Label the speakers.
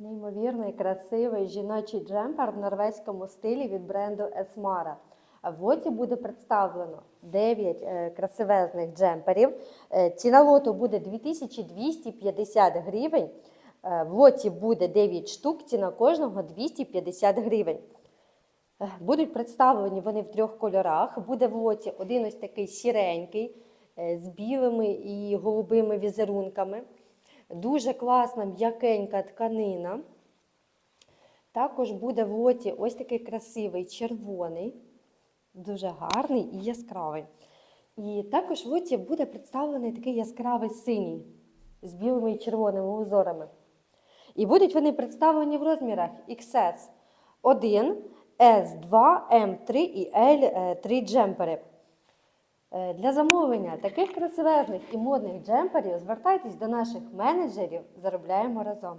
Speaker 1: Неймовірний, красивий жіночий джемпер в норвезькому стилі від бренду Esmara. В лоті буде представлено 9 е, красивезних джемперів. Е, Ціна лоту буде 2250 гривень. Е, В лоті буде 9 штук, ціна кожного 250 гривень. Будуть представлені вони в трьох кольорах. Буде в лоті один ось такий сіренький з білими і голубими візерунками. Дуже класна м'якенька тканина. Також буде в лоті ось такий красивий червоний, дуже гарний і яскравий. І також в лоті буде представлений такий яскравий синій з білими і червоними узорами. І будуть вони представлені в розмірах XS 1, S2, M3 і L3 джемпери. Е, Для замовлення таких красивезних і модних джемперів звертайтесь до наших менеджерів. Заробляємо разом.